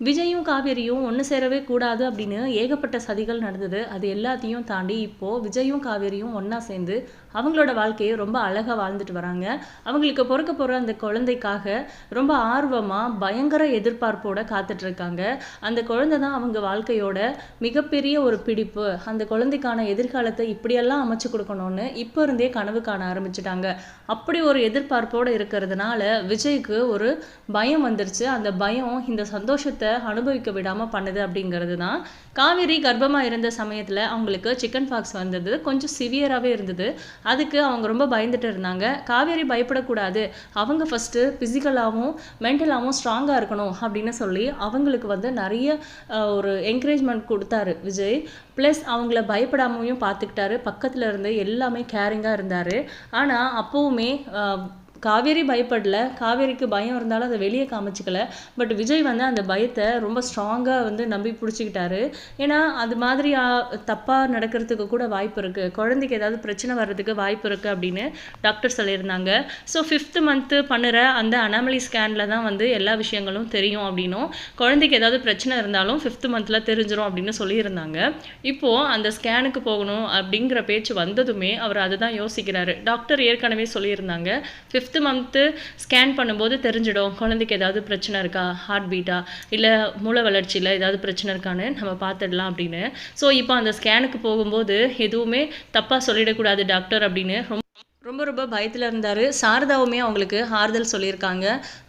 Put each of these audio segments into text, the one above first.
விஜயும் காவேரியும் ஒன்று சேரவே கூடாது அப்படின்னு ஏகப்பட்ட சதிகள் நடந்தது. அது எல்லாத்தையும் தாண்டி இப்போது விஜயும் காவேரியும் ஒன்றா சேர்ந்து அவங்களோட வாழ்க்கையை ரொம்ப அழகாக வாழ்ந்துட்டு வராங்க. அவங்களுக்கு பிறக்க போகிற அந்த குழந்தைக்காக ரொம்ப ஆர்வமாக பயங்கர எதிர்பார்ப்போட காத்துட்ருக்காங்க அந்த குழந்தை தான் அவங்க வாழ்க்கையோட மிகப்பெரிய ஒரு பிடிப்பு. அந்த குழந்தைக்கான எதிர்காலத்தை இப்படியெல்லாம் அமைச்சு கொடுக்கணும்னு இப்போ இருந்தே கனவு காண ஆரம்பிச்சிட்டாங்க. அப்படி ஒரு எதிர்பார்ப்போடு இருக்கிறதுனால விஜய்க்கு ஒரு பயம் வந்துருச்சு. அந்த பயம் இந்த சந்தோஷத்தை அனுபவிக்க விடாமல் பண்ணுது அப்படிங்கிறது தான் காவேரி கர்ப்பமாக இருந்த சமயத்தில் அவங்களுக்கு சிக்கன் பாக்ஸ் வந்தது. கொஞ்சம் சிவியராகவே இருந்தது. அதுக்கு அவங்க ரொம்ப பயந்துட்டு இருந்தாங்க. காவேரி பயப்படக்கூடாது. அவங்க ஃபஸ்ட்டு ஃபிசிக்கலாகவும் மென்டலாகவும் ஸ்ட்ராங்காக இருக்கணும் அப்படின்னு சொல்லி அவங்களுக்கு வந்து நிறைய ஒரு என்கரேஜ்மெண்ட் கொடுத்தாரு விஜய். ப்ளஸ் அவங்கள பயப்படாமையும் பார்த்துக்கிட்டாரு. பக்கத்தில் இருந்து எல்லாமே கேரிங்காக இருந்தார். ஆனால் அப்போவுமே காவேரி பயப்படல. காவேரிக்கு பயம் இருந்தாலும் அதை வெளியே காமிச்சிக்கல. பட் விஜய் வந்து அந்த பயத்தை ரொம்ப ஸ்ட்ராங்காக வந்து நம்பி பிடிச்சிக்கிட்டாரு. ஏன்னா அது மாதிரி தப்பாக நடக்கிறதுக்கு கூட வாய்ப்பு இருக்குது குழந்தைக்கு ஏதாவது பிரச்சனை வர்றதுக்கு வாய்ப்பு இருக்குது அப்படின்னு டாக்டர் சொல்லியிருந்தாங்க. ஸோ ஃபிஃப்த்து மந்த்து பண்ணுற அந்த அனாமலி ஸ்கேனில் தான் வந்து எல்லா விஷயங்களும் தெரியும் அப்படின்னும். குழந்தைக்கு ஏதாவது பிரச்சனை இருந்தாலும் ஃபிஃப்த்து மந்தில் தெரிஞ்சிடும் அப்படின்னு சொல்லியிருந்தாங்க. இப்போது அந்த ஸ்கேனுக்கு போகணும் அப்படிங்கிற பேச்சு வந்ததுமே அவர் அதை தான் யோசிக்கிறாரு. டாக்டர் ஏற்கனவே சொல்லியிருந்தாங்க. ஃபிஃப்த் சிக்ஸ்த்து மந்த்து ஸ்கேன் பண்ணும்போது தெரிஞ்சிடும். குழந்தைக்கு ஏதாவது பிரச்சனை இருக்கா? ஹார்ட் பீட்டா இல்லை மூளை வளர்ச்சியில் ஏதாவது பிரச்சனை இருக்கான்னு நம்ம பார்த்துடலாம் அப்படின்னு. ஸோ இப்போ அந்த ஸ்கேனுக்கு போகும்போது எதுவுமே தப்பாக சொல்லிடக்கூடாது டாக்டர் அப்படின்னு ரொம்ப ரொம்ப ரொம்ப பயத்தில் இருந்தார். சாரதாவுமே அவங்களுக்கு ஆறுதல் சொல்லியிருக்காங்க.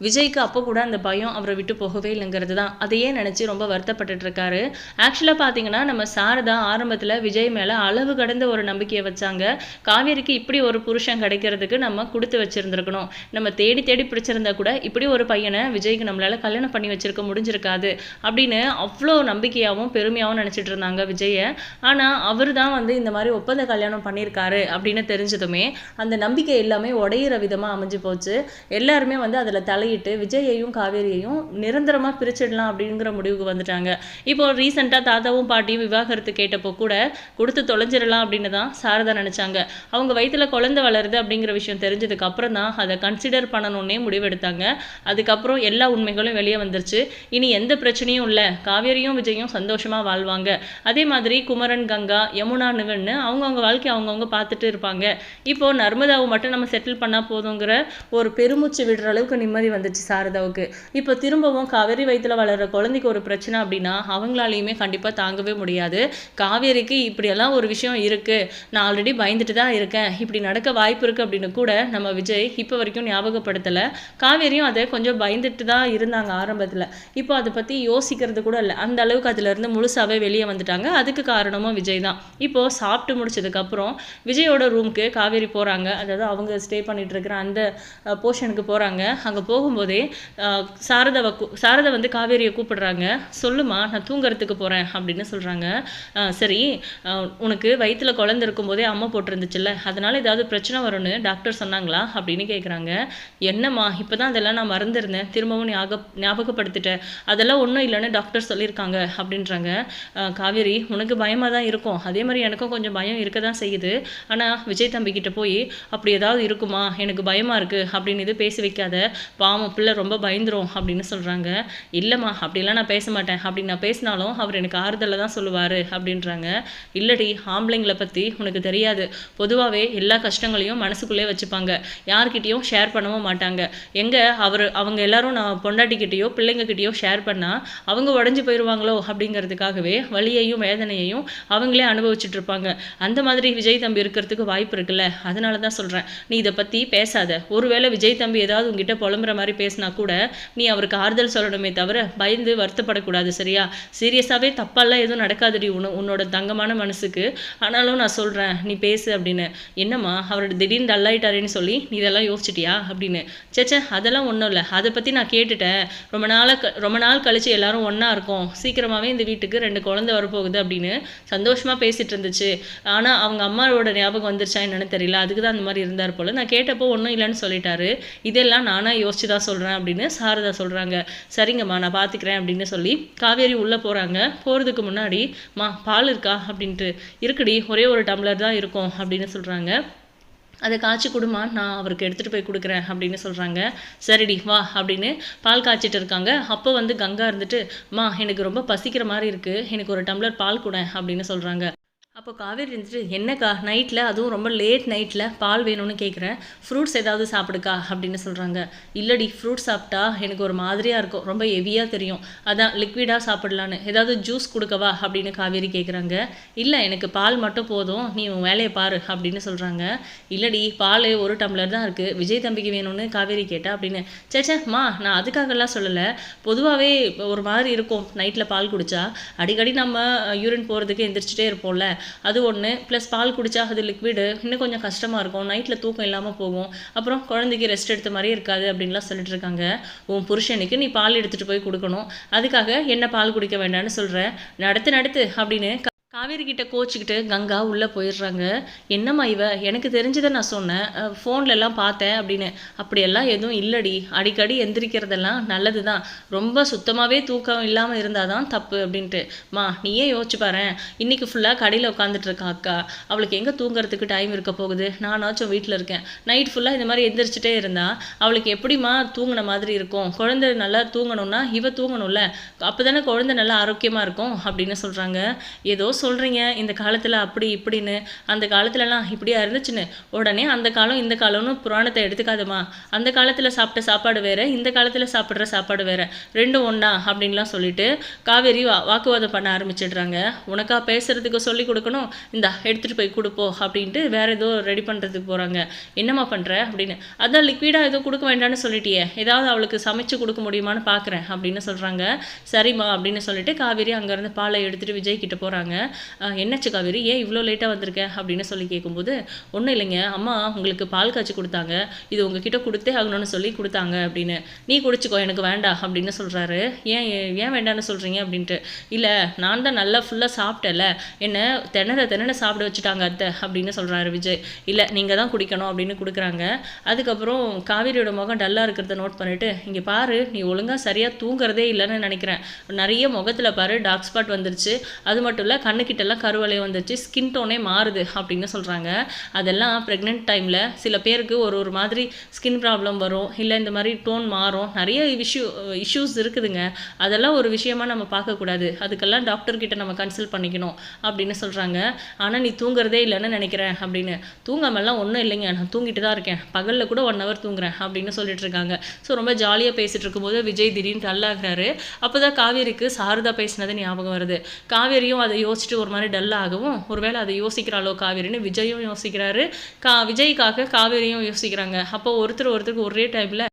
விஜய்க்கு அப்போ கூட அந்த பயம் அவரை விட்டு போகவே இல்லைங்கிறது தான் அதையே நினச்சி ரொம்ப வருத்தப்பட்டுட்டு இருக்காரு. ஆக்சுவலாக பார்த்தீங்கன்னா நம்ம சாரதா ஆரம்பத்தில் விஜய் மேலே அளவு கடந்த ஒரு நம்பிக்கையை வச்சாங்க. காவேரிக்கு இப்படி ஒரு புருஷன் கிடைக்கிறதுக்கு நம்ம கொடுத்து வச்சுருந்துருக்கணும். நம்ம தேடி தேடி பிடிச்சிருந்தா கூட இப்படி ஒரு பையனை விஜய்க்கு நம்மளால் கல்யாணம் பண்ணி வச்சுருக்க முடிஞ்சிருக்காது அப்படின்னு அவ்வளோ நம்பிக்கையாகவும் பெருமையாகவும் நினச்சிட்டு இருந்தாங்க விஜயை ஆனால் அவர் தான் வந்து இந்த மாதிரி ஒப்பந்த கல்யாணம் பண்ணியிருக்காரு அப்படின்னு தெரிஞ்சதுமே அந்த நம்பிக்கை எல்லாமே உடையிற விதமாக அமைஞ்சு போச்சு. எல்லாருமே வந்து அதில் தலையிட்டு விஜயையும் காவேரியையும் நிரந்தரமாக பிரிச்சிடலாம் அப்படிங்கிற முடிவுக்கு வந்துட்டாங்க. இப்போ ரீசெண்டாக தாத்தாவும் பாட்டியும் விவாகரத்து கேட்டப்போ கூட கொடுத்து தொலைஞ்சிடலாம் அப்படின்னு தான் சாரதா நினச்சாங்க. அவங்க வயிற்றில் குழந்தை வளருது அப்படிங்கிற விஷயம் தெரிஞ்சதுக்கு அப்புறம் தான் அதை கன்சிடர் பண்ணணும்னே முடிவெடுத்தாங்க. அதுக்கப்புறம் எல்லா உண்மைகளும் வெளியே வந்துருச்சு. இனி எந்த பிரச்சனையும் இல்லை. காவேரியும் விஜயும் சந்தோஷமாக வாழ்வாங்க. அதே மாதிரி குமரன் கங்கா யமுனா நிவன்னு அவங்கவுங்க வாழ்க்கை அவங்கவுங்க பார்த்துட்டு இருப்பாங்க. இப்போ நர்மதாவை மட்டும் நம்ம செட்டில் பண்ணால் போதுங்கிற ஒரு பெருமூச்சு விடுற அளவுக்கு நிம்மதி வந்துச்சு சாரதாவுக்கு. இப்போ திரும்பவும் காவேரி வயிற்றில் வளர்ற குழந்தைக்கு ஒரு பிரச்சனை அப்படின்னா அவங்களாலையுமே கண்டிப்பாக தாங்கவே முடியாது. காவேரிக்கு இப்படியெல்லாம் ஒரு விஷயம் இருக்குது நான் ஆல்ரெடி பயந்துட்டு தான் இருக்கேன். இப்படி நடக்க வாய்ப்பு இருக்குது அப்படின்னு கூட நம்ம விஜய் இப்போ வரைக்கும் ஞாபகப்படுத்தலை. காவேரியும் அதை கொஞ்சம் பயந்துட்டு தான் இருந்தாங்க ஆரம்பத்தில். இப்போ அதை பற்றி யோசிக்கிறது கூட இல்லை. அந்த அளவுக்கு அதுல முழுசாகவே வெளியே வந்துட்டாங்க. அதுக்கு காரணமும் விஜய் தான். இப்போது சாப்பிட்டு முடிச்சதுக்கப்புறம் விஜயோட ரூமுக்கு காவேரி போகிறாங்க அதாவது அவங்க ஸ்டே பண்ணிட்டு இருக்கிற அந்த போர்ஷனுக்கு போகிறாங்க அங்கே போகும்போதே சாரதாவை கூ- சாரதா வந்து காவேரியை கூப்பிடுறாங்க. சொல்லுமா நான் தூங்குறதுக்கு போகிறேன் அப்படின்னு சொல்கிறாங்க சரி உனக்கு வயிற்றில் குழந்த இருக்கும்போதே அம்மா போட்டிருந்துச்சுல்ல அதனால் ஏதாவது பிரச்சனை வரும்னு டாக்டர் சொன்னாங்களா அப்படின்னு கேட்குறாங்க என்னம்மா இப்போ தான் அதெல்லாம் நான் மறந்துருந்தேன். திரும்பவும் ஞாபக ஞாபகப்படுத்திட்டேன் அதெல்லாம் ஒன்றும் இல்லைன்னு டாக்டர் சொல்லியிருக்காங்க அப்படின்றாங்க. காவேரி உனக்கு பயமாக தான் இருக்கும். அதே மாதிரி எனக்கும் கொஞ்சம் பயம் இருக்க தான் செய்யுது. ஆனால் விஜய் தம்பிக்கிட்ட போய் அப்படி ஏதாவது இருக்குமா? எனக்கு பயமாக இருக்குது அப்படின்னு இது பேசி வைக்காத பாவம் பிள்ளை ரொம்ப பயந்துரும் அப்படின்னு சொல்கிறாங்க இல்லைம்மா அப்படிலாம் நான் பேச மாட்டேன். அப்படி நான் பேசினாலும் அவர் எனக்கு ஆறுதலை தான் சொல்லுவார் அப்படின்றாங்க. இல்லடி ஆம்பளைங்களை பற்றி உனக்கு தெரியாது. பொதுவாகவே எல்லா கஷ்டங்களையும் மனசுக்குள்ளே வச்சுப்பாங்க. யார்கிட்டயும் ஷேர் பண்ணவும் மாட்டாங்க. எங்கே அவர் அவங்க எல்லாரும் நான் பொண்டாட்டிக்கிட்டேயோ பிள்ளைங்கக்கிட்டேயோ ஷேர் பண்ணால் அவங்க உடஞ்சி போயிடுவாங்களோ அப்படிங்கிறதுக்காகவே வலியையும் வேதனையையும் அவங்களே அனுபவிச்சுட்டு இருப்பாங்க. அந்த மாதிரி விஜய் தம்பி இருக்கிறதுக்கு வாய்ப்பு இருக்குல்ல. அதனால தான் சொல்கிறேன் நீ இதை பற்றி பேசாத. ஒருவேளை விஜய் தம்பி ஏதாவது உங்ககிட்ட புலம்புற மாதிரி பேசினா கூட நீ அவருக்கு ஆறுதல் சொல்லணுமே தவிர பயந்து வருத்தப்படக்கூடாது சரியா? சீரியஸாகவே தப்பாலாம் எதுவும் நடக்காதுடி உன உன்னோட தங்கமான மனசுக்கு. ஆனாலும் நான் சொல்கிறேன் நீ பேசு அப்படின்னு. என்னம்மா அவரோட திடீர்னு டல்லாயிட்டாரேன்னு சொல்லி நீ இதெல்லாம் யோசிச்சிட்டியா அப்படின்னு. சேச்சே அதெல்லாம் ஒன்றும் இல்லை. அதை பற்றி நான் கேட்டுட்டேன். ரொம்ப நாளாக க ரொம்ப நாள் கழித்து எல்லாரும் ஒன்றா இருக்கும். சீக்கிரமாகவே இந்த வீட்டுக்கு ரெண்டு குழந்தை வரப்போகுது அப்படின்னு சந்தோஷமாக பேசிகிட்டு இருந்துச்சு. ஆனால் அவங்க அம்மாவோட ஞாபகம் வந்துருச்சா என்னன்னு தெரியல. அதுக்கு தான் அந்த மாதிரி இருந்தார் போல். நான் கேட்டப்போ ஒன்றும் இல்லைன்னு சொல்லிட்டாரு. இதெல்லாம் நானாக யோசிச்சு தான் சொல்கிறேன் அப்படின்னு சாரதா சொல்கிறாங்க சரிங்கம்மா நான் பார்த்துக்கிறேன் அப்படின்னு சொல்லி காவேரி உள்ளே போகிறாங்க போகிறதுக்கு முன்னாடி மா பால் இருக்கா? அப்படின்ட்டு. இருக்குடி ஒரே ஒரு டம்ளர் தான் இருக்கும் அப்படின்னு சொல்கிறாங்க அதை காய்ச்சி கொடுமா நான் அவருக்கு எடுத்துகிட்டு போய் கொடுக்குறேன் அப்படின்னு சொல்கிறாங்க சரிடி வா அப்படின்னு பால் காய்ச்சிட்டு இருக்காங்க. அப்போ வந்து கங்கா இருந்துட்டு மா எனக்கு ரொம்ப பசிக்கிற மாதிரி இருக்குது எனக்கு ஒரு டம்ளர் பால் கூட அப்படின்னு சொல்கிறாங்க அப்போ காவேரி இருந்துட்டு என்னக்கா நைட்டில் அதுவும் ரொம்ப லேட் நைட்டில் பால் வேணும்னு கேட்குறேன் ஃப்ரூட்ஸ் ஏதாவது சாப்பிடுக்கா? அப்படின்னு சொல்கிறாங்க இல்லடி ஃப்ரூட் சாப்பிட்டா எனக்கு ஒரு மாதிரியாக இருக்கும். ரொம்ப ஹெவியாக தெரியும். அதான் லிக்விடாக சாப்பிடலான்னு. ஏதாவது ஜூஸ் கொடுக்கவா? அப்படின்னு காவேரி கேட்குறாங்க இல்லை எனக்கு பால் மட்டும் போதும். நீ உன் வேலையை பாரு. அப்படின்னு சொல்கிறாங்க இல்லடி பால் ஒரு டம்ளர் தான் இருக்குது விஜய் தம்பிக்கு வேணும்னு காவேரி கேட்டா? அப்படின்னு. சேச்சேம்மா மா நான் அதுக்காகலாம் சொல்லலை. பொதுவாகவே ஒரு மாதிரி இருக்கும். நைட்டில் பால் குடித்தா அடிக்கடி நம்ம யூரின் போகிறதுக்கு எந்திரிச்சிட்டே இருப்போம்ல. அது ஒன்று ப்ளஸ் பால் குடித்தா அது லிக்விடு இன்னும் கொஞ்சம் கஷ்டமாக இருக்கும். நைட்டில் தூக்கம் இல்லாமல் போகும். அப்புறம் குழந்தைக்கு ரெஸ்ட் எடுத்த மாதிரியே இருக்காது அப்படின்லாம் சொல்லிட்டு இருக்காங்க. உன் புருஷனுக்கு நீ பால் எடுத்துகிட்டு போய் கொடுக்கணும். அதுக்காக என்ன பால் குடிக்க வேண்டாம்னு சொல்கிற நடத்து நடத்து அப்படின்னு காவேரி கிட்ட கோச்சிக்கிட்டு கங்கா உள்ளே போயிடுறாங்க. என்னம்மா இவ? எனக்கு தெரிஞ்சதை நான் சொன்னேன். ஃபோன்லலாம் பார்த்தேன் அப்படின்னு. அப்படியெல்லாம் எதுவும் இல்லடி. அடிக்கடி எந்திரிக்கிறதெல்லாம் நல்லது தான் ரொம்ப சுத்தமாகவே தூக்கம் இல்லாமல் இருந்தால் தான் தப்பு அப்படின்ட்டு. மா நீயே யோசிச்சு பாரு இன்னைக்கு ஃபுல்லாக கடையில் உட்காந்துட்டு இருக்கா அக்கா. அவளுக்கு எங்கே தூங்குறதுக்கு டைம் இருக்க போகுது? நானாச்சும் வீட்டில் இருக்கேன். நைட் ஃபுல்லாக இந்த மாதிரி எந்திரிச்சிட்டே இருந்தா அவளுக்கு எப்படிம்மா தூங்கின மாதிரி இருக்கும்? குழந்தை நல்லா தூங்கணும்னா இவ தூங்கணும்ல. அப்போ தானே குழந்தை நல்லா ஆரோக்கியமாக இருக்கும் அப்படின்னு சொல்கிறாங்க ஏதோ சொல்கிறீங்க இந்த காலத்தில் அப்படி இப்படின்னு அந்த காலத்துலலாம் இப்படியா இருந்துச்சுன்னு உடனே அந்த காலம் இந்த காலம்னு புராணத்தை எடுத்துக்காதம்மா. அந்த காலத்தில் சாப்பிட்ட சாப்பாடு வேறு இந்த காலத்தில் சாப்பிட்ற சாப்பாடு வேறு ரெண்டும் ஒன்றா அப்படின்லாம் சொல்லிட்டு காவேரி வா வாக்குவாதம் பண்ண ஆரம்பிச்சிடுறாங்க. உனக்கா பேசுகிறதுக்கு சொல்லி கொடுக்கணும் இந்தா எடுத்துகிட்டு போய் கொடுப்போம் அப்படின்ட்டு வேறு ஏதோ ரெடி பண்ணுறதுக்கு போகிறாங்க என்னம்மா பண்ணுற அப்படின்னு அதான் லிக்விடாக ஏதோ கொடுக்க வேண்டாம்னு சொல்லிட்டியே ஏதாவது அவளுக்கு சமைச்சு கொடுக்க முடியுமான்னு பார்க்குறேன் அப்படின்னு சொல்கிறாங்க சரிம்மா அப்படின்னு சொல்லிட்டு காவேரி அங்கேருந்து பாலை எடுத்துகிட்டு விஜய் கிட்ட போகிறாங்க என்னச்சு காவேரி? ஏன் இவ்வளோ லேட்டாக வந்திருக்க? அப்படின்னு சொல்லி கேட்கும்போது ஒன்றும் இல்லைங்க. அம்மா உங்களுக்கு பால் காய்ச்சி கொடுத்தாங்க. இது உங்ககிட்ட கொடுத்தே ஆகணும்னு சொல்லி கொடுத்தாங்க அப்படின்னு. நீ குடிச்சிக்கோ எனக்கு வேண்டாம் அப்படின்னு சொல்கிறாரு ஏன் ஏன் வேண்டாம்னு சொல்கிறீங்க அப்படின்ட்டு. இல்லை நான் தான் நல்லா ஃபுல்லாக சாப்பிட்டல என்ன திணற திணற சாப்பிட வச்சுட்டாங்க அத்தை அப்படின்னு சொல்கிறாரு விஜய். இல்லை நீங்கள் தான் குடிக்கணும் அப்படின்னு கொடுக்குறாங்க. அதுக்கப்புறம் காவேரியோட முகம் டல்லாக இருக்கிறத நோட் பண்ணிவிட்டு இங்கே பாரு நீ ஒழுங்காக சரியாக தூங்குறதே இல்லைன்னு நினைக்கிறேன். நிறைய முகத்தில் பாரு டார்க் ஸ்பாட் வந்துருச்சு. அது மட்டும் இல்லை கண்ணுக்கிட்டெல்லாம் கருவலை வந்துச்சு ஸ்கின் டோனே மாறுது அப்படின்னு சொல்கிறாங்க அதெல்லாம் ப்ரெக்னென்ட் டைமில் சில பேருக்கு ஒரு ஒரு மாதிரி ஸ்கின் ப்ராப்ளம் வரும் இல்லை இந்த மாதிரி டோன் மாறும். நிறைய இஷ்யூ இஷ்யூஸ் இருக்குதுங்க. அதெல்லாம் ஒரு விஷயமா நம்ம பார்க்கக்கூடாது அதுக்கெல்லாம் டாக்டர்கிட்ட நம்ம கன்சல்ட் பண்ணிக்கணும் அப்படின்னு சொல்கிறாங்க ஆனால் நீ தூங்குறதே இல்லைன்னு நினைக்கிறேன் அப்படின்னு. தூங்காமல்லாம் ஒன்றும் இல்லைங்க. நான் தூங்கிட்டு தான் இருக்கேன். பகலில் கூட ஒன் ஹவர் தூங்குறேன் அப்படின்னு சொல்லிட்டு இருக்காங்க. ஸோ ரொம்ப ஜாலியாக பேசிகிட்டு இருக்கும்போது விஜய் திடீர்னு டல்லாகிறாரு அப்போ தான் காவேரிக்கு சாரதா பேசினது ஞாபகம் வருது. காவேரியும் அதை யோசிச்சுட்டு ஒரு மாதிரி டல்லாகவும் ஒருவேளை அதை யோசிக்கிறாளோ காவேரின்னு விஜயும் யோசிக்கிறாரு. கா விஜய்க்காக காவேரியும் யோசிக்கிறாங்க. அப்போ ஒருத்தர் ஒருத்தருக்கு ஒரே டைமில்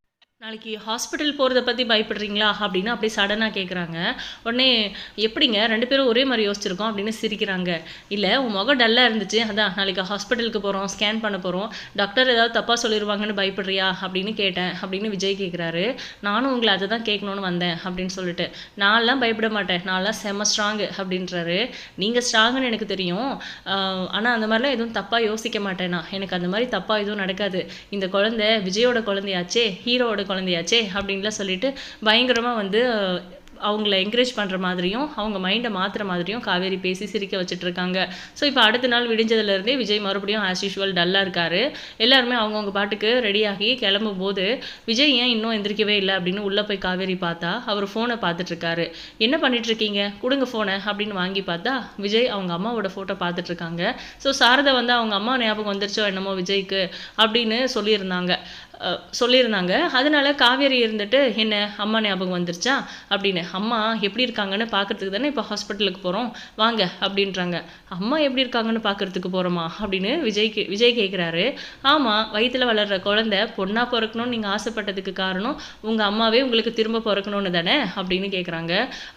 நாளைக்கு ஹாஸ்பிட்டல் போகிறத பற்றி பயப்படுறீங்களா அப்படின்னு அப்படியே சடனாக கேட்குறாங்க உடனே எப்படிங்க? ரெண்டு பேரும் ஒரே மாதிரி யோசிச்சிருக்கோம் அப்படின்னு சிரிக்கிறாங்க. இல்லை உன் முகம் டல்லாக இருந்துச்சு. அதான் நாளைக்கு ஹாஸ்பிட்டலுக்கு போகிறோம் ஸ்கேன் பண்ண போகிறோம் டாக்டர் ஏதாவது தப்பாக சொல்லிடுவாங்கன்னு பயப்படுறியா? அப்படின்னு கேட்டேன். அப்படின்னு விஜய் கேட்குறாரு நானும் உங்களை அதை தான் கேட்கணுன்னு வந்தேன் அப்படின்னு சொல்லிட்டு. நான்லாம் பயப்பட மாட்டேன். நான்லாம் செம்ம ஸ்ட்ராங்கு அப்படின்றாரு. நீங்கள் ஸ்ட்ராங்குன்னு எனக்கு தெரியும். ஆனால் அந்த மாதிரிலாம் எதுவும் தப்பாக யோசிக்க மாட்டேனா எனக்கு அந்த மாதிரி தப்பாக எதுவும் நடக்காது. இந்த குழந்தை விஜயோட குழந்தையாச்சே? ஹீரோவோட குழந்தையாச்சே அப்படின்லாம் சொல்லிட்டு பயங்கரமாக வந்து அவங்கள என்கரேஜ் பண்ணுற மாதிரியும் அவங்க மைண்டை மாற்றுற மாதிரியும் காவேரி பேசி சிரிக்க வச்சுட்டு இருக்காங்க ஸோ இப்போ அடுத்த நாள் விடிஞ்சதுலேருந்தே விஜய் மறுபடியும் ஆஸ் யூஷுவல் டல்லாக இருக்காரு. எல்லாருமே அவங்கவுங்க பாட்டுக்கு ரெடியாகி கிளம்பும் போது விஜய் ஏன் இன்னும் எந்திரிக்கவே இல்லை? அப்படின்னு உள்ளே போய் காவேரி பார்த்தா அவர் ஃபோனை பார்த்துட்ருக்காரு. என்ன பண்ணிட்டுருக்கீங்க கொடுங்க ஃபோனை அப்படின்னு வாங்கி பார்த்தா விஜய் அவங்க அம்மாவோட ஃபோட்டோ பார்த்துட்ருக்காங்க. ஸோ சாரதா வந்து அவங்க அம்மா ஞாபகம் வந்துருச்சோ என்னமோ விஜய்க்கு அப்படின்னு சொல்லியிருந்தாங்க. சொல்லியிருந்தாங்க. அதனால் காவேரி இருந்துட்டு என்ன அம்மா ஞாபகம் வந்துருச்சா? அப்படின்னு. அம்மா எப்படி இருக்காங்கன்னு பார்க்கறதுக்கு தானே இப்போ ஹாஸ்பிட்டலுக்கு போகிறோம் வாங்க அப்படின்றாங்க. அம்மா எப்படி இருக்காங்கன்னு பார்க்கறதுக்கு போகிறோமா அப்படின்னு விஜய் விஜய் கேட்குறாரு ஆமாம் வயிற்றில் வளர்கிற குழந்தை பொண்ணாக பிறக்கணும்னு நீங்கள் ஆசைப்பட்டதுக்கு காரணம் உங்கள் அம்மாவே உங்களுக்கு திரும்ப பிறக்கணும்னு தானே? அப்படின்னு கேட்குறாங்க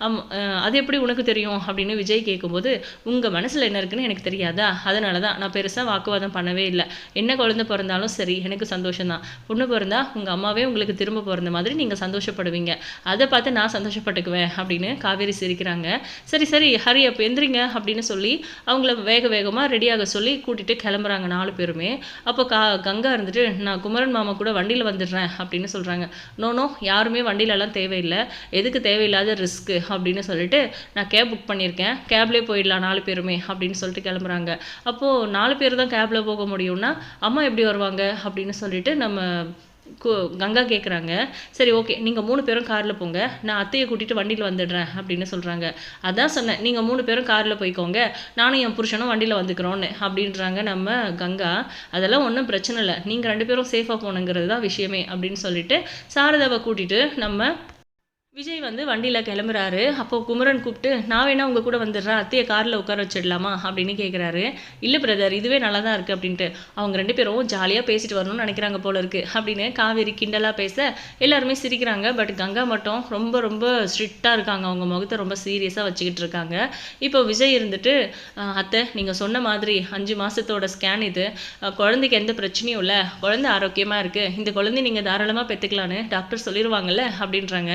அம் அது எப்படி உனக்கு தெரியும்? அப்படின்னு விஜய் கேட்கும்போது உங்கள் மனசில் என்ன இருக்குன்னு எனக்கு தெரியாதா? அதனால தான் நான் பெருசாக வாக்குவாதம் பண்ணவே இல்லை. என்ன குழந்தை பிறந்தாலும் சரி எனக்கு சந்தோஷம் தான் பொண்ணு பிறந்தா உங்கள் அம்மாவே உங்களுக்கு திரும்ப பிறந்த மாதிரி நீங்கள் சந்தோஷப்படுவீங்க. அதை பார்த்து நான் சந்தோஷப்பட்டுக்குவேன் அப்படின்னு காவேரி சிரிக்கிறாங்க. சரி சரி ஹரி அப்போ எந்திரிங்க அப்படின்னு சொல்லி அவங்கள வேக வேகமாக ரெடியாக சொல்லி கூட்டிகிட்டு கிளம்புறாங்க நாலு பேருமே. அப்போ கா கங்கா இருந்துட்டு நான் குமரன் மாமா கூட வண்டியில் வந்துடுறேன் அப்படின்னு சொல்கிறாங்க நோ நோ யாருமே வண்டியிலலாம் தேவையில்லை. எதுக்கு தேவையில்லாத ரிஸ்க்கு அப்படின்னு சொல்லிட்டு நான் கேப் புக் பண்ணியிருக்கேன். கேப்லேயே போயிடலாம் நாலு பேருமே அப்படின்னு சொல்லிட்டு கிளம்புறாங்க. அப்போது நாலு பேர் தான் கேபில் போக முடியும்னா அம்மா எப்படி வருவாங்க? அப்படின்னு சொல்லிட்டு நம்ம கங்கா கேட்குறாங்க சரி ஓகே நீங்கள் மூணு பேரும் காரில் போங்க. நான் அத்தையை கூட்டிகிட்டு வண்டியில் வந்துடுறேன் அப்படின்னு சொல்கிறாங்க அதான் சொன்னேன் நீங்கள் மூணு பேரும் காரில் போய்க்கோங்க. நானும் என் புருஷனும் வண்டியில் வந்துக்கிறோன்னு அப்படின்றாங்க நம்ம கங்கா. அதெல்லாம் ஒன்றும் பிரச்சனை இல்லை. நீங்கள் ரெண்டு பேரும் சேஃபாக போகணுங்கிறது தான் விஷயமே அப்படின்னு சொல்லிட்டு சாரதாவை கூட்டிகிட்டு நம்ம விஜய் வந்து வண்டியில் கிளம்புறாரு. அப்போது குமரன் கூப்பிட்டு நான் வேணா உங்கள் கூட வந்துடுறேன். அத்தையை காரில் உட்கார வச்சிடலாமா? அப்படின்னு கேட்குறாரு இல்லை பிரதர் இதுவே நல்லா தான் இருக்குது அப்படின்ட்டு. அவங்க ரெண்டு பேரும் ஜாலியாக பேசிட்டு வரணும்னு நினைக்கிறாங்க போல இருக்கு. அப்படின்னு காவேரி கிண்டலாக பேச எல்லாருமே சிரிக்கிறாங்க. பட் கங்கா மட்டும் ரொம்ப ரொம்ப ஸ்ட்ரிக்டாக இருக்காங்க. அவங்க முகத்தை ரொம்ப சீரியஸாக வச்சுக்கிட்டு இருக்காங்க. இப்போ விஜய் இருந்துட்டு அத்தை நீங்கள் சொன்ன மாதிரி அஞ்சு மாதத்தோட ஸ்கேன் இது. குழந்தைக்கு எந்த பிரச்சனையும் இல்லை. குழந்தை ஆரோக்கியமாக இருக்குது இந்த குழந்தை நீங்கள் தாராளமாக பெற்றுக்கலான்னு டாக்டர் சொல்லிடுவாங்கல்ல அப்படின்றாங்க.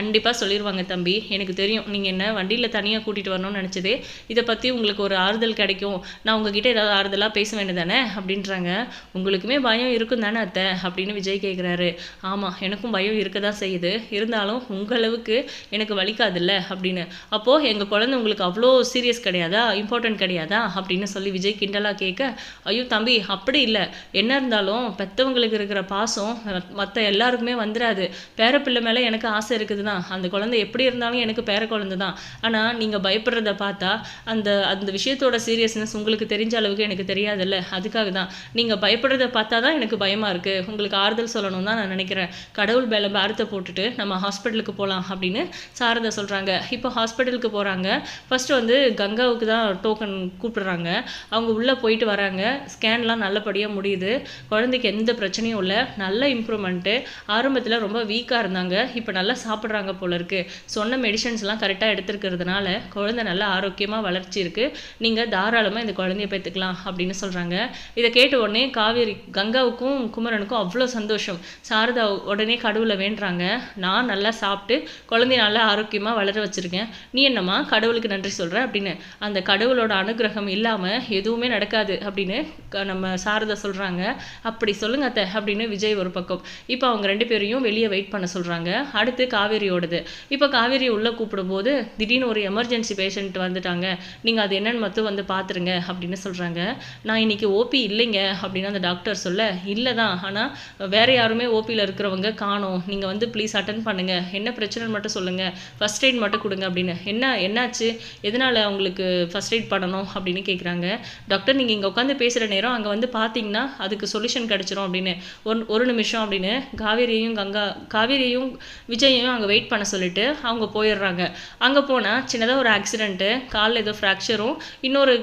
கண்டிப்பாக சொல்லிடுவாங்க தம்பி. எனக்கு தெரியும். நீங்கள் என்ன வண்டியில் தனியாக கூட்டிகிட்டு வரணும்னு நினச்சதே இதை பற்றி உங்களுக்கு ஒரு ஆறுதல் கிடைக்கும். நான் உங்ககிட்ட ஏதாவது ஆறுதலாக பேச வேண்டியதானே அப்படின்றாங்க. உங்களுக்குமே பயம் இருக்கும் தானே அத்தை? அப்படின்னு விஜய் கேட்குறாரு ஆமாம் எனக்கும் பயம் இருக்க தான் செய்யுது. இருந்தாலும் உங்களவுக்கு எனக்கு வலிக்காதுல்ல? அப்படின்னு. அப்போது எங்கள் குழந்தை உங்களுக்கு அவ்வளோ சீரியஸ் கிடையாதா? இம்பார்ட்டன்ட் கிடையாதா? அப்படின்னு சொல்லி விஜய் கிண்டலாக கேட்க ஐயோ தம்பி அப்படி இல்லை. என்ன இருந்தாலும் பெற்றவங்களுக்கு இருக்கிற பாசம் மற்ற எல்லாருக்குமே வந்துடாது பேரப்பிள்ளை மேலே எனக்கு ஆசை இருக்குது. தான் அந்த குழந்தை எப்படி இருந்தாலும் எனக்கு பேர குழந்தை தான். ஆனால் நீங்கள் பயப்படுறத பார்த்தா அந்த அந்த விஷயத்தோட சீரியஸ்னஸ் உங்களுக்கு தெரிஞ்ச அளவுக்கு எனக்கு தெரியாதுல்ல. அதுக்காக தான். நீங்கள் பயப்படுறத பார்த்தா தான் எனக்கு பயமாக இருக்குது உங்களுக்கு ஆறுதல் சொல்லணும் தான் நான் நினைக்கிறேன். கடவுள் மேலே பாரத்தை போட்டுட்டு நம்ம ஹாஸ்பிட்டலுக்கு போகலாம் அப்படின்னு சாரதா சொல்கிறாங்க இப்போ ஹாஸ்பிட்டலுக்கு போகிறாங்க ஃபஸ்ட்டு வந்து கங்காவுக்கு தான் டோக்கன் கூப்பிடுறாங்க. அவங்க உள்ளே போயிட்டு வராங்க. ஸ்கேன்லாம் நல்லபடியாக முடியுது. குழந்தைக்கு எந்த பிரச்சனையும் இல்லை. நல்ல இம்ப்ரூவ்மெண்ட்டு ஆரம்பத்தில் ரொம்ப வீக்காக இருந்தாங்க. இப்போ நல்லா சாப்பிட்றாங்க. போல இருக்கு. சொன்ன மெடிசன்ஸ்லாம் கரெக்டாக எடுத்துருக்கிறதுனால குழந்தை நல்லா ஆரோக்கியமாக வளர்ச்சி இருக்கு. நீங்கள் தாராளமாக இந்த குழந்தைய பெற்றுக்கலாம் அப்படின்னு சொல்கிறாங்க இதை கேட்ட உடனே காவேரி கங்காவுக்கும் குமரனுக்கும் அவ்வளோ சந்தோஷம். சாரதா உடனே கடவுளை வேண்டுறாங்க. நான் நல்லா சாப்பிட்டு குழந்தைய நல்லா ஆரோக்கியமாக வளர வச்சுருக்கேன். நீ என்னம்மா கடவுளுக்கு நன்றி சொல்கிற அப்படின்னு. அந்த கடவுளோட அனுகிரகம் இல்லாமல் எதுவுமே நடக்காது அப்படின்னு நம்ம சாரதா சொல்கிறாங்க அப்படி சொல்லுங்க அத்தை அப்படின்னு விஜய் ஒரு பக்கம். இப்போ அவங்க ரெண்டு பேரையும் வெளியே வெயிட் பண்ண சொல்கிறாங்க அடுத்து காவேரியோடது. இப்போ காவேரி உள்ளே கூப்பிடும்போது திடீர்னு ஒரு எமர்ஜென்சி பேஷண்ட் வந்துட்டாங்க. நீங்கள் அது என்னன்னு மட்டும் வந்து பார்த்துருங்க அப்படின்னு சொல்கிறாங்க நான் இன்னைக்கு ஓபி இல்லைங்க அப்படின்னு அந்த டாக்டர் சொல்ல இல்லை தான் ஆனால் வேறு யாருமே ஓபியில் இருக்கிறவங்க காணோம். நீங்கள் வந்து ப்ளீஸ் அட்டன் பண்ணுங்கள் என்ன பிரச்சனைன்னு மட்டும் சொல்லுங்கள் ஃபர்ஸ்ட் எய்ட் மட்டும் கொடுங்க அப்படின்னு. என்ன என்னாச்சு? எதனால் அவங்களுக்கு ஃபர்ஸ்ட் எய்ட் பண்ணணும் அப்படின்னு கேட்குறாங்க டாக்டர் நீங்கள் இங்கே உட்காந்து பேசுகிற நேரம் அங்கே வந்து பார்த்தீங்கன்னா அதுக்கு சொல்யூஷன் கிடச்சிரும் அப்படின்னு. ஒரு ஒரு நிமிஷம் அப்படின்னு காவேரியையும் கங்கா காவேரியையும் விஜயையும் அங்கே வெயிட் பண்ண சொல்லிட்டு அவங்க போயிடுறாங்க. அங்கே போனால் சின்னதாக ஒரு ஆக்சிடென்ட்டு காலில் ஏதோ ஃப்ராக்சரும் இன்னொரு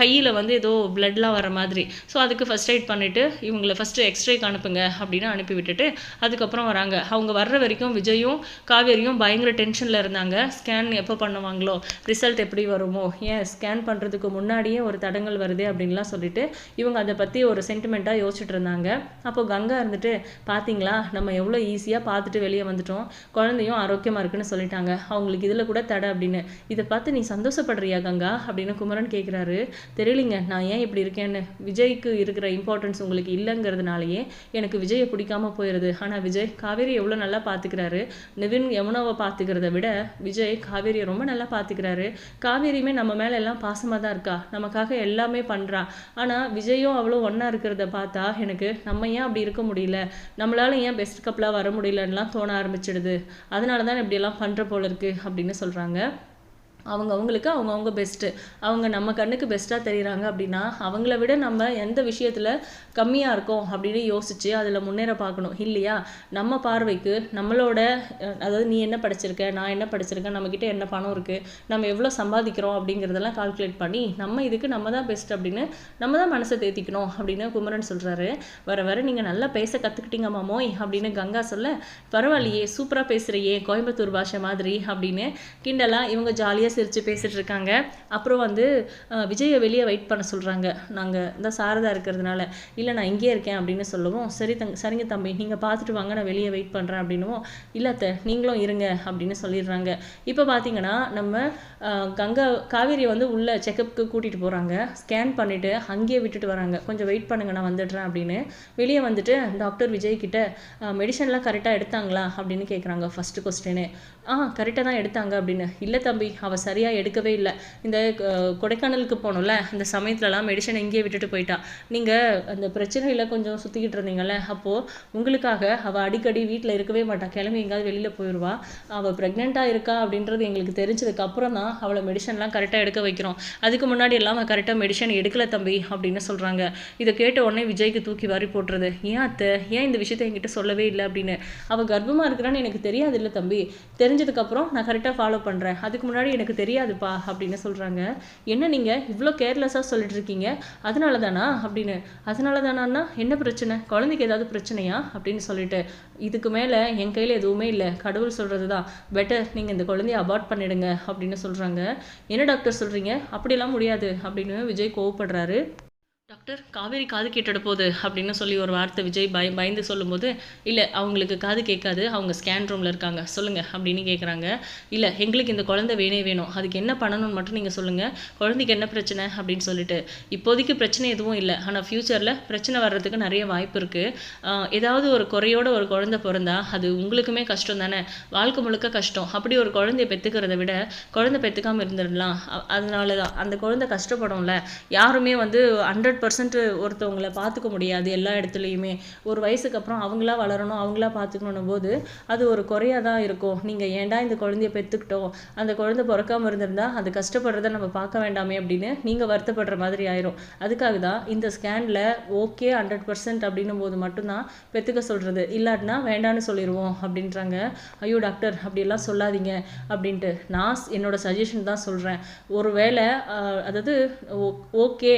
கையில் வந்து ஏதோ பிளட்லாம் வர மாதிரி. ஸோ அதுக்கு ஃபர்ஸ்ட் எய்ட் பண்ணிவிட்டு இவங்களை ஃபஸ்ட்டு எக்ஸ்ரேக்கு அனுப்புங்க அப்படின்னு அனுப்பி விட்டுட்டு அதுக்கப்புறம் வராங்க. அவங்க வர்ற வரைக்கும் விஜயும் காவேரியும் பயங்கர டென்ஷனில் இருந்தாங்க. ஸ்கேன் எப்போ பண்ணுவாங்களோ? ரிசல்ட் எப்படி வருமோ? ஏன் ஸ்கேன் பண்ணுறதுக்கு முன்னாடியே ஒரு தடங்கள் வருது அப்படின்லாம் சொல்லிட்டு இவங்க அதை பற்றி ஒரு சென்டிமெண்ட்டாக யோசிச்சுட்டு இருந்தாங்க. அப்போ கங்கா இருந்துட்டு பார்த்தீங்களா நம்ம எவ்வளோ ஈஸியாக பார்த்துட்டு வெளியே வந்துட்டோம். குழந்தையும் ஆரோக்கியமாக இருக்குன்னு சொல்லிட்டாங்க. அவங்களுக்கு இதில் கூட தடை அப்படின்னு. இதை பார்த்து நீ சந்தோஷப்படுறியா கங்கா? அப்படின்னு குமரன் கேட்குறாரு தெரியலிங்க நான் ஏன் இப்படி இருக்கேன்னு? விஜய்க்கு இருக்கிற இம்பார்ட்டன்ஸ் உங்களுக்கு இல்லைங்கிறதுனாலயே எனக்கு விஜயை பிடிக்காம போயிடுது ஆனால் விஜய் காவேரி எவ்வளோ நல்லா பார்த்துக்கிறாரு நிவின் யமுனாவை பார்த்துக்கிறத விட விஜய் காவேரியை ரொம்ப நல்லா பார்த்துக்கிறாரு காவேரியுமே நம்ம மேலே எல்லாம் பாசமாக தான் இருக்கா? நமக்காக எல்லாமே பண்ணுறா ஆனால் விஜயும் அவ்வளோ ஒன்றா இருக்கிறத பார்த்தா எனக்கு நம்ம ஏன் அப்படி இருக்க முடியல? நம்மளால ஏன் பெஸ்ட் கப்பலாக வர முடியலன்னுலாம் தோண ஆரம்பிச்சிடுது. அதனால தான் இப்படியெல்லாம் பண்ணுற போல இருக்கு அப்படின்னு சொல்கிறாங்க அவங்க அவங்களுக்கு அவங்க அவங்க பெஸ்ட்டு அவங்க நம்ம கண்ணுக்கு பெஸ்ட்டாக தெரிகிறாங்க அப்படின்னா அவங்கள விட நம்ம எந்த விஷயத்தில் கம்மியாக இருக்கோம் அப்படின்னு யோசித்து அதில் முன்னேற பார்க்கணும். இல்லையா? நம்ம பார்வைக்கு நம்மளோட அதாவது நீ என்ன படிச்சிருக்க நான் என்ன படிச்சிருக்கேன் நம்மக்கிட்ட என்ன பணம் இருக்குது நம்ம எவ்வளோ சம்பாதிக்கிறோம் அப்படிங்கிறதெல்லாம் கால்குலேட் பண்ணி நம்ம இதுக்கு நம்ம தான் பெஸ்ட் அப்படின்னு நம்ம தான் மனசை தேத்திக்கணும் அப்படின்னு குமரன் சொல்கிறாரு வர வர நீங்கள் நல்லா பேச கற்றுக்கிட்டீங்க மாமோய் அப்படின்னு கங்கா சொல்ல பரவாயில்லையே சூப்பராக பேசுகிறையே கோயம்புத்தூர் பாஷை மாதிரி அப்படின்னு கிண்டலாக இவங்க ஜாலியாக சிரித்து பேசிகிட்டு இருக்காங்க அப்புறம் வந்து விஜயை வெளியே வெயிட் பண்ண சொல்கிறாங்க நாங்கள் இந்த சாரதா இருக்கிறதுனால. இல்லை நான் இங்கேயே இருக்கேன் அப்படின்னு சொல்லவும் சரி தங் சரிங்க தம்பி நீங்கள் பார்த்துட்டு வாங்க நான் வெளியே வெயிட் பண்ணுறேன் அப்படின்னும். இல்லை நீங்களும் இருங்க அப்படின்னு சொல்லிடுறாங்க. இப்போ பார்த்தீங்கன்னா நம்ம கங்கா காவேரியை வந்து உள்ளே செக்கப்புக்கு கூட்டிகிட்டு போகிறாங்க ஸ்கேன் பண்ணிவிட்டு அங்கேயே விட்டுட்டு வராங்க. கொஞ்சம் வெயிட் பண்ணுங்க நான் வந்துடுறேன் அப்படின்னு. வெளியே வந்துட்டு டாக்டர் விஜய் கிட்ட மெடிசன்லாம் கரெக்டாக எடுத்தாங்களா? அப்படின்னு கேட்குறாங்க ஃபஸ்ட்டு கொஸ்டினு ஆ கரெக்டாக தான் எடுத்தாங்க அப்படின்னு. இல்லை தம்பி அவள் சரியாக எடுக்கவே இல்லை. இந்த கொடைக்கானலுக்கு போனோம்ல அந்த சமயத்துலலாம் மெடிசன் எங்கேயே விட்டுட்டு போயிட்டா. நீங்கள் அந்த பிரச்சனையில் கொஞ்சம் சுற்றிக்கிட்டு இருந்தீங்கல்ல அப்போது உங்களுக்காக அவள் அடிக்கடி வீட்டில் இருக்கவே மாட்டாள் கிளம்பி எங்கேயாவது வெளியில் போயிடுவா அவள் ப்ரெக்னெண்ட்டாக இருக்கா அப்படின்றது எங்களுக்கு தெரிஞ்சதுக்கு அப்புறம் தான் அவளை மெடிசன்லாம் கரெக்டாக எடுக்க வைக்கிறோம். அதுக்கு முன்னாடி எல்லாம் அவள் கரெக்டாக மெடிசன் எடுக்கலை தம்பி அப்படின்னு சொல்கிறாங்க இதை கேட்ட உடனே விஜய்க்கு தூக்கி வாரி போட்டுறது ஏன் அத்தை? ஏன் இந்த விஷயத்தை என்கிட்ட சொல்லவே இல்லை? அப்படின்னு. அவள் கர்ப்பமாக இருக்கிறான்னு எனக்கு தெரியாது இல்லை தம்பி தெரிஞ்சதுக்கப்புறம் நான் கரெக்டாக ஃபாலோ பண்ணுறேன் அதுக்கு முன்னாடி எனக்கு தெரியாதுப்பா அப்படின்னு சொல்கிறாங்க என்ன நீங்கள் இவ்வளோ கேர்லெஸ்ஸாக சொல்லிட்டு இருக்கீங்க? அதனால தானா அப்படின்னு. அதனால தானா என்ன பிரச்சனை? குழந்தைக்கு ஏதாவது பிரச்சனையா? அப்படின்னு சொல்லிட்டு. இதுக்கு மேலே என் கையில் எதுவுமே இல்லை. கடவுள் சொல்கிறது தான் பெட்டர் நீங்கள் இந்த குழந்தைய அபார்ட் பண்ணிடுங்க அப்படின்னு சொல்கிறாங்க என்ன டாக்டர் சொல்கிறீங்க அப்படிலாம் முடியாது அப்படின்னு விஜய் கோவப்படுறாரு. டாக்டர் காவேரி காது கேட்டுட போகுது அப்படின்னு சொல்லி ஒரு வார்த்தை விஜய் பய பயந்து சொல்லும்போது இல்லை அவங்களுக்கு காது கேட்காது அவங்க ஸ்கேன் ரூமில் இருக்காங்க சொல்லுங்கள் அப்படின்னு கேட்குறாங்க இல்லை எங்களுக்கு இந்த குழந்தை வேணே வேணும் அதுக்கு என்ன பண்ணணும்னு மட்டும் நீங்கள் சொல்லுங்கள் குழந்தைக்கு என்ன பிரச்சனை? அப்படின்னு சொல்லிட்டு. இப்போதைக்கு பிரச்சனை எதுவும் இல்லை ஆனால் ஃப்யூச்சரில் பிரச்சனை வர்றதுக்கு நிறைய வாய்ப்பு இருக்குது ஏதாவது ஒரு குறையோட ஒரு குழந்தை பிறந்தா அது உங்களுக்குமே கஷ்டம் தானே? வாழ்க்கை முழுக்க கஷ்டம். அப்படி ஒரு குழந்தைய பெற்றுக்கிறத விட குழந்தை பெற்றுக்காமல் இருந்துடலாம். அதனால தான் அந்த குழந்தை கஷ்டப்படும்ல. யாருமே வந்து ஹண்ட்ரட் பர்சன்ட் ஒருத்தவங்கள பார்த்துக்க முடியாது எல்லா இடத்துலையுமே. ஒரு வயசுக்கு அப்புறம் அவங்களா வளரணும் அவங்களா பார்த்துக்கணும் போது அது ஒரு குறையாக தான் இருக்கும். நீங்கள் ஏன்டா இந்த குழந்தைய பெற்றுக்கிட்டோம் அந்த குழந்தை பிறக்காமல் இருந்திருந்தா அது கஷ்டப்படுறத நம்ம பார்க்க வேண்டாமே அப்படின்னு நீங்கள் வருத்தப்படுற மாதிரி ஆயிரும். அதுக்காக தான் இந்த ஸ்கேனில் ஓகே ஹண்ட்ரட் பர்சன்ட் அப்படின்னும் போது மட்டும்தான் பெற்றுக்க சொல்கிறது இல்லாட்டினா வேண்டான்னு சொல்லிடுவோம் அப்படின்றாங்க. ஐயோ டாக்டர் அப்படியெல்லாம் சொல்லாதீங்க அப்படின்ட்டு நான் என்னோட சஜஷன் தான் சொல்கிறேன் ஒருவேளை வேளை அதாவது ஓகே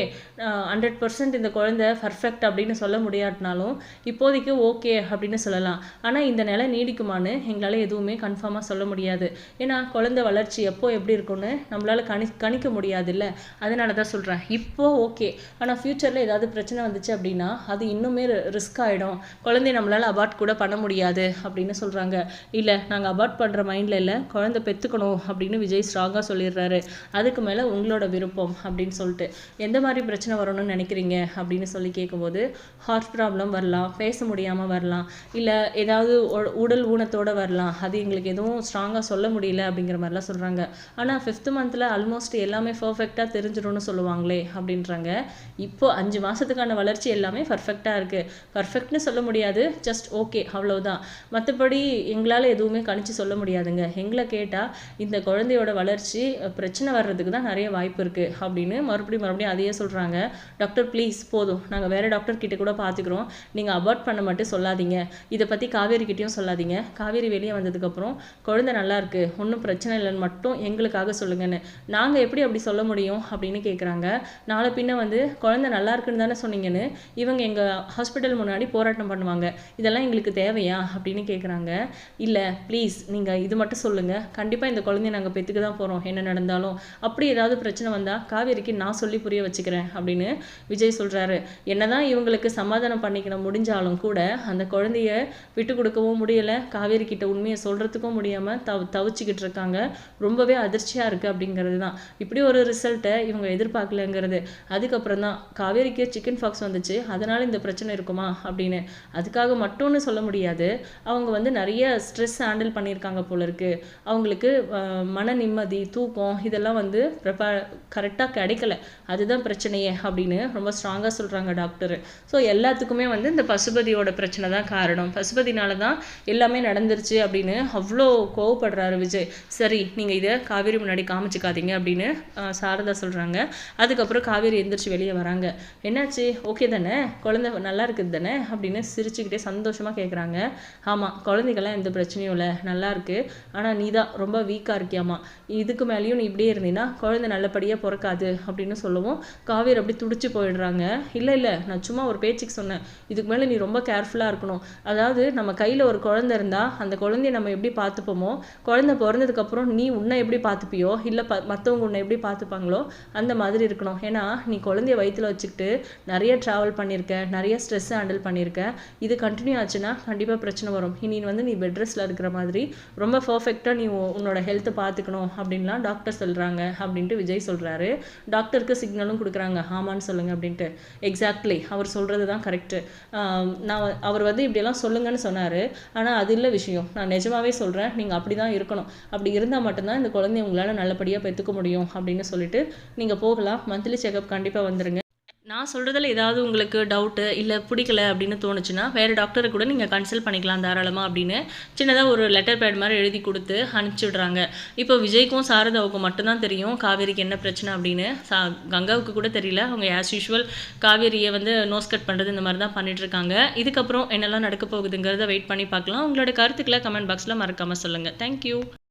ஹண்ட்ரட் பர்சன்ட் இந்த குழந்தை பர்ஃபெக்ட் அப்படின்னு சொல்ல முடியாட்டினாலும் இப்போதைக்கு ஓகே அப்படின்னு சொல்லலாம். ஆனால் இந்த நிலை நீடிக்குமான்னு எங்களால் எதுவுமே கன்ஃபார்மாக சொல்ல முடியாது. ஏன்னா குழந்தை வளர்ச்சி எப்போ எப்படி இருக்கும்னு நம்மளால் கணி கணிக்க முடியாது இல்லை அதனால தான் சொல்கிறேன் இப்போ ஓகே ஆனால் ஃப்யூச்சரில் ஏதாவது பிரச்சனை வந்துச்சு அப்படின்னா அது இன்னுமே ரிஸ்க் ஆகிடும் குழந்தைய நம்மளால் அபார்ட் கூட பண்ண முடியாது அப்படின்னு சொல்கிறாங்க இல்லை நாங்கள் அபார்ட் பண்ணுற மைண்டில் இல்லை குழந்தை பெற்றுக்கணும் அப்படின்னு விஜய் ஸ்ட்ராங்காக சொல்லிடுறாரு. அதுக்கு மேலே உங்களோட விருப்பம் அப்படின்னு சொல்லிட்டு. எந்த மாதிரி பிரச்சனை வரணும்னு நினைக்கிறீங்க அப்படின்னு சொல்லி கேட்கும்போது ஹார்ட் ப்ராப்ளம் வரலாம் பேச முடியாமல் வரலாம் இல்லை ஏதாவது உடல் ஊனத்தோட வரலாம். அது எங்களுக்கு எதுவும் ஸ்ட்ராங்காக சொல்ல முடியல அப்படிங்கிற மாதிரிலாம் சொல்கிறாங்க ஆனால் ஃபிஃப்த் மந்தில் ஆல்மோஸ்ட் எல்லாமே பர்ஃபெக்டாக தெரிஞ்சிடும்னு சொல்லுவாங்களே அப்படின்றாங்க. இப்போ அஞ்சு மாதத்துக்கான வளர்ச்சி எல்லாமே பர்ஃபெக்டாக இருக்குது பர்ஃபெக்ட்னு சொல்ல முடியாது ஜஸ்ட் ஓகே அவ்வளோதான் மற்றபடி எங்களால் எதுவுமே கணிச்சு சொல்ல முடியாதுங்க. எங்களை கேட்டால் இந்த குழந்தையோட வளர்ச்சி பிரச்சனை வர்றதுக்கு தான் நிறைய வாய்ப்பு இருக்குது அப்படின்னு மறுபடியும் மறுபடியும் அதையே சொல்கிறாங்க டாக்டர் ப்ளீஸ் போதும். நாங்கள் வேறு டாக்டர் கிட்டே கூட பார்த்துக்குறோம் நீங்கள் அபார்ட் பண்ண மட்டும் சொல்லாதீங்க. இதை பற்றி காவேரி கிட்டேயும் சொல்லாதீங்க. காவேரி வெளியே வந்ததுக்கப்புறம் குழந்தை நல்லாயிருக்கு ஒன்றும் பிரச்சனை இல்லைன்னு மட்டும் எங்களுக்காக சொல்லுங்கன்னு. நாங்கள் எப்படி அப்படி சொல்ல முடியும் அப்படின்னு கேட்குறாங்க நாளை பின்ன வந்து குழந்தை நல்லா இருக்குன்னு தானே சொன்னீங்கன்னு இவங்க எங்கள் ஹாஸ்பிட்டல் முன்னாடி போராட்டம் பண்ணுவாங்க. இதெல்லாம் எங்களுக்கு தேவையா அப்படின்னு கேட்குறாங்க இல்லை ப்ளீஸ் நீங்கள் இது மட்டும் சொல்லுங்கள் கண்டிப்பாக இந்த குழந்தைய நாங்கள் பெற்றுக்க தான் போகிறோம் என்ன நடந்தாலும். அப்படி ஏதாவது பிரச்சனை வந்தால் காவேரிக்கு நான் சொல்லி புரிய வச்சுக்கிறேன் அப்படின்னு விஜய் சொல்கிறாரு என்னதான் இவங்களுக்கு சமாதானம் பண்ணிக்கணும் முடிஞ்சாலும் கூட அந்த குழந்தைய விட்டு கொடுக்கவும் முடியலை காவேரி கிட்ட உண்மையை சொல்கிறதுக்கும் முடியாமல் தவ தவிச்சிக்கிட்டு இருக்காங்க. ரொம்பவே அதிர்ச்சியாக இருக்குது அப்படிங்கிறது தான் இப்படி ஒரு ரிசல்ட்டை இவங்க எதிர்பார்க்கலங்கிறது. அதுக்கப்புறம் தான் காவேரிக்கு சிக்கன் ஃபாக்ஸ் வந்துச்சு அதனால் இந்த பிரச்சனை இருக்குமா அப்படின்னு. அதுக்காக மட்டும்னு சொல்ல முடியாது. அவங்க வந்து நிறைய ஸ்ட்ரெஸ் ஹேண்டில் பண்ணியிருக்காங்க போல இருக்குது அவங்களுக்கு மன நிம்மதி தூக்கம் இதெல்லாம் வந்து ப்ரிப்பேர் கரெக்டாக கிடைக்கல. அதுதான் பிரச்சனையே அப்படின்னு ரொம்ப ஸ்ட்ராங்காக சொல்கிறாங்க டாக்டர் ஸோ எல்லாத்துக்குமே வந்து இந்த பசுபதியோட பிரச்சனை தான் காரணம். பசுபதினால தான் எல்லாமே நடந்துருச்சு அப்படின்னு அவ்வளோ கோவப்படுறாரு விஜய். சரி நீங்கள் இதை காவேரி முன்னாடி காமிச்சிக்காதீங்க அப்படின்னு சாரதா சொல்கிறாங்க அதுக்கப்புறம் காவேரி எந்திரிச்சு வெளியே வராங்க. என்னாச்சு? ஓகே தானே? குழந்தை நல்லா இருக்குது தானே? அப்படின்னு சிரிச்சுக்கிட்டே சந்தோஷமாக கேட்குறாங்க ஆமாம் குழந்தைகள்லாம் எந்த பிரச்சனையும் இல்லை. நல்லா இருக்குது ஆனால் நீ தான் ரொம்ப வீக்காக இருக்கியாமா? இதுக்கு மேலேயும் நீ இப்படியே இருந்தீங்கன்னா குழந்தை நல்லபடியாக பிறக்காது அப்படின்னு சொல்லவும் காவேரி அப்படி துடிச்சு போயிடுறாங்க. இல்லை இல்லை நான் சும்மா ஒரு பேச்சுக்கு சொன்னேன். இதுக்கு மேலே நீ ரொம்ப கேர்ஃபுல்லாக இருக்கணும். அதாவது நம்ம கையில் ஒரு குழந்த இருந்தால் அந்த குழந்தைய நம்ம எப்படி பார்த்துப்போமோ குழந்தை பிறந்ததுக்கப்புறம் நீ உன்னை எப்படி பார்த்துப்பியோ இல்லை ப மற்றவங்க உன்னை எப்படி பார்த்துப்பாங்களோ அந்த மாதிரி இருக்கணும். ஏன்னா நீ குழந்தைய வயிற்றில் வச்சுக்கிட்டு நிறைய ட்ராவல் பண்ணியிருக்க நிறைய ஸ்ட்ரெஸ் ஹேண்டில் பண்ணியிருக்க. இது கண்டினியூ ஆச்சுன்னா கண்டிப்பாக பிரச்சனை வரும். இனி வந்து நீ பெட் ரெஸ்ட்டில் இருக்கிற மாதிரி ரொம்ப பர்ஃபெக்டாக நீ உ- உன்னோட ஹெல்த்தை பார்த்துக்கணும் அப்படின்லாம் டாக்டர் சொல்கிறாங்க அப்படின்ட்டு விஜய் சொல்கிறாரு டாக்டருக்கு சிக்னலும் கொடுக்குறாங்க. ஆமான்னு சொல்லுங்க அப்படின்ட்டு. எக்ஸாக்ட்லி அவர் சொல்கிறது தான் கரெக்டு நான் அவர் வந்து இப்படியெல்லாம் சொல்லுங்கன்னு சொன்னார். ஆனால் அது இல்லை விஷயம். நான் நிஜமாவே சொல்கிறேன் நீங்கள் அப்படி தான் இருக்கணும். அப்படி இருந்தால் மட்டும்தான் இந்த குழந்தைய உங்களால் நல்லபடியாக பெற்றுக்க முடியும் அப்படின்னு சொல்லிட்டு நீங்கள் போகலாம். மந்த்லி செக்அப் கண்டிப்பாக வந்துருங்க. நான் சொல்கிறதுல ஏதாவது உங்களுக்கு டவுட்டு இல்லை பிடிக்கல அப்படின்னு தோணுச்சுன்னா வேறு டாக்டரை கூட நீங்கள் கன்சல்ட் பண்ணிக்கலாம் தாராளமாக அப்படின்னு சின்னதாக ஒரு லெட்டர் பேட் மாதிரி எழுதி கொடுத்து அனுப்பிச்சி விட்றாங்க இப்போ விஜய்க்கும் சாரதாவுக்கும் மட்டும்தான் தெரியும் காவேரிக்கு என்ன பிரச்சனை அப்படின்னு. சா கங்காவுக்கு கூட தெரியல. அவங்க ஆஸ் யூஷுவல் காவேரியை வந்து நோஸ் கட் பண்ணுறது இந்த மாதிரி தான் பண்ணிகிட்ருக்காங்க இதுக்கப்புறம் என்னெல்லாம் நடக்க போகுதுங்கிறத வெயிட் பண்ணி பார்க்கலாம். உங்களோட கருத்துக்களை கமெண்ட் பாக்ஸில் மறக்காமல் சொல்லுங்கள் தேங்க்யூ